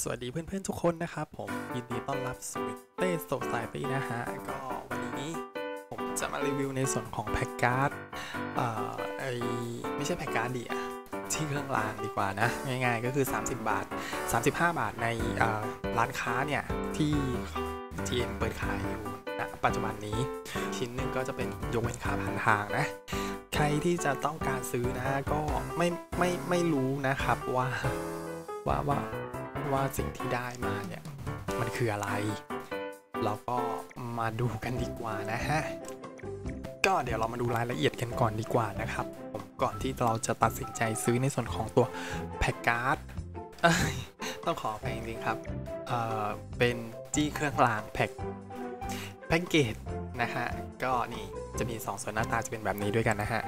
สวัสดีเพื่อนๆทุกคนนะครับ ผมยินดีต้อนรับสู่เต้โซซายตี้นะฮะ ก็วันนี้ผมจะมารีวิวในส่วนของแพ็กการ์ดเอ่อไอไม่ใช่แพ็กการ์ดดิอะที่เครื่องรางดีกว่านะ ง่ายๆ ก็คือ 30 บาท 35 บาทในร้านค้าเนี่ย ที่ GM เปิดขายอยู่ณปัจจุบันนี้ ชิ้นหนึ่งก็จะเป็นยกเว้นค่าผ่านทางนะใครที่จะต้องการซื้อนะก็ไม่ไม่ไม่รู้นะครับว่าว่าว่า ว่าสิ่งที่ได้มาเนี่ยมันคืออะไร เราก็มาดูกันดีกว่านะฮะ ก็เดี๋ยวเรามาดูรายละเอียดกันก่อนดีกว่านะครับ ผมก่อนที่เราจะตัดสินใจซื้อในส่วนของตัวแพ็กการ์ดต้องขอไปจริงๆครับเอ่อเป็นจี้เครื่องรางแพ็กแพ็กเกจนะฮะ ก็นี่จะมี 2 ส่วนหน้าตาจะเป็นแบบนี้ด้วยกันนะฮะ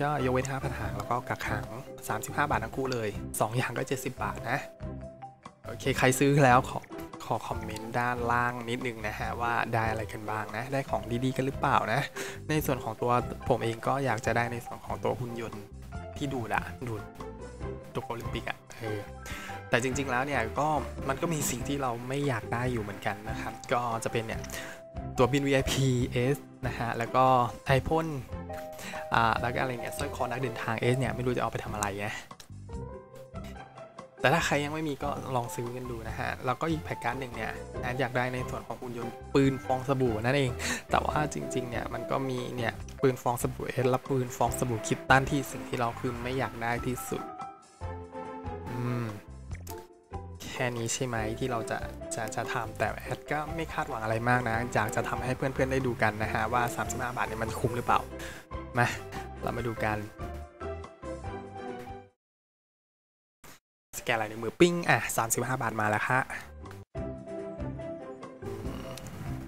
ก็ยกเว้น5พันหางแล้วก็กักขัง 35 บาททั้งคู่เลย 2 อย่างก็ 70 บาทนะ โอเคใครซื้อแล้วขอขอคอมเมนต์ด้านล่างนิดนึงนะฮะว่าได้อะไรกันบ้างนะ ได้ของดีๆกันหรือเปล่านะ ในส่วนของตัวผมเองก็อยากจะได้ในส่วนของตัวหุ่นยนต์ที่ดูดอะดูดตัวโอลิมปิกอะเออแต่จริงๆแล้วเนี่ยก็มันก็มีสิ่งที่เราไม่อยากได้อยู่เหมือนกันนะครับ ก็จะเป็นเนี่ยตัวบิน VIP S นะฮะ แล้วก็ไอพ่นอ่าแล้วก็อะไรเนี่ยสร้อยคอนักเดินทาง S เนี่ยไม่รู้จะเอาไปทำอะไรไง แต่ถ้าใครยังไม่มีก็ลองซื้อกันดูนะฮะ แล้วก็อีกแพ็กการ์ดหนึ่งเนี่ยแอนอยากได้ในส่วนของหุ่นยนต์ปืนฟองสบู่นั่นเอง แต่ว่าจริงๆเนี่ยมันก็มีเนี่ยปืนฟองสบู่ S และปืนฟองสบู่คิตตันที่สิ่งที่เราคือไม่อยากได้ที่สุด อืมแค่นี้ใช่ไหมที่เราจะจะจะทำแต่แอดก็ไม่คาดหวังอะไรมากนะอยากจะทำให้เพื่อนๆได้ดูกันนะฮะว่า 35 บาทเนี่ยมันคุ้มหรือเปล่ามาเรามาดูกัน แกนลายนิ้วมือปิ้งอะ35บาทมาแล้วค่ะ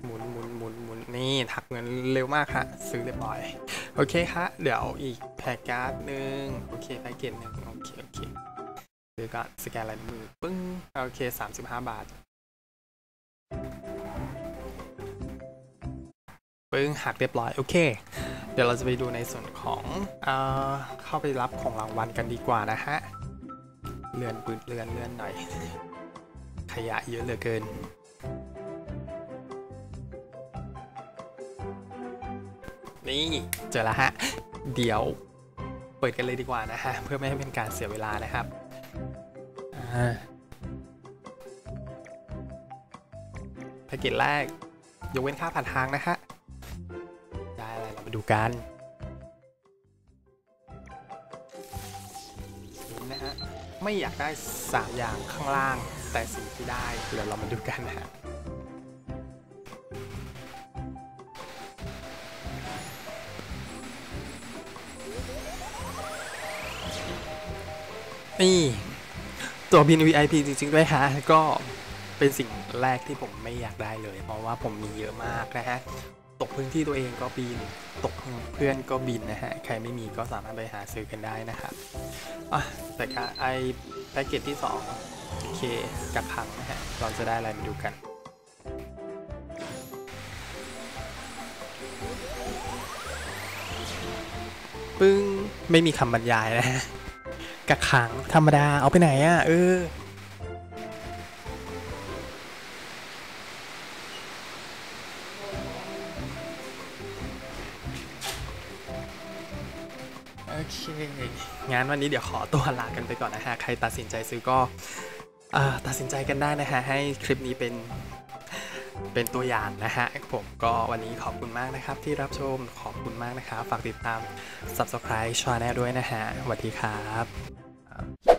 หมุนหมุนหมุนหมุนนี่ถักเงินเร็วมากค่ะซื้อเรียบร้อย โอเคค่ะเดี๋ยวอีกแพ็กการ์ดหนึ่งโอเคแพ็กเกจหนึ่งโอเคโอเคซื้อก็สแกนลายมือปึ้งโอเค35บาทปึ้งหักเรียบร้อยโอเค เดี๋ยวเราจะไปดูในส่วนของเออเข้าไปรับของรางวัลกันดีกว่านะฮะ เลื่อนปืนเลื่อนเลื่อนหน่อย ขยะเยอะเหลือเกิน นี่เจอแล้วฮะ เดี๋ยวเปิดกันเลยดีกว่านะฮะ เพื่อไม่ให้เป็นการเสียเวลานะครับอ่าแพ็กเกจแรก ยกเว้นค่าผ่านทางนะฮะ ได้อะไรเรามาดูกันนะฮะ ไม่อยากได้ 3 อย่างข้างล่าง แต่สิ่งที่ได้เดี๋ยวเรามาดูกันนะฮะนี่ตัวบิน VIP จริงๆด้วยฮะก็เป็นสิ่งแรกที่ผมไม่อยากได้เลย เพราะว่าผมมีเยอะมากนะฮะ ตกพื้นที่ตัวเองก็บินตกเพื่อนก็บินนะฮะ ใครไม่มีก็สามารถไปหาซื้อกันได้นะครับอะแต่กไอแพ็กเกจที่2โอเคกักขังนะฮะ เราจะได้อะไรมาดูกันปึ้ง ไม่มีคำบรรยายนะฮะกักขังธรรมดาเอาไปไหนอะ เออ เคงั้นวันนี้เดี๋ยวขอตัวลากันไปก่อนนะฮะ ใครตัดสินใจซื้อก็ตัดสินใจกันได้นะฮะ ให้คลิปนี้เป็นเป็นตัวอย่างนะฮะผมก็วันนี้ขอบคุณมากนะครับ ที่รับชมขอบคุณมากนะครับ ฝากติดตาม subscribe channel ด้วยนะฮะสวัสดีครับ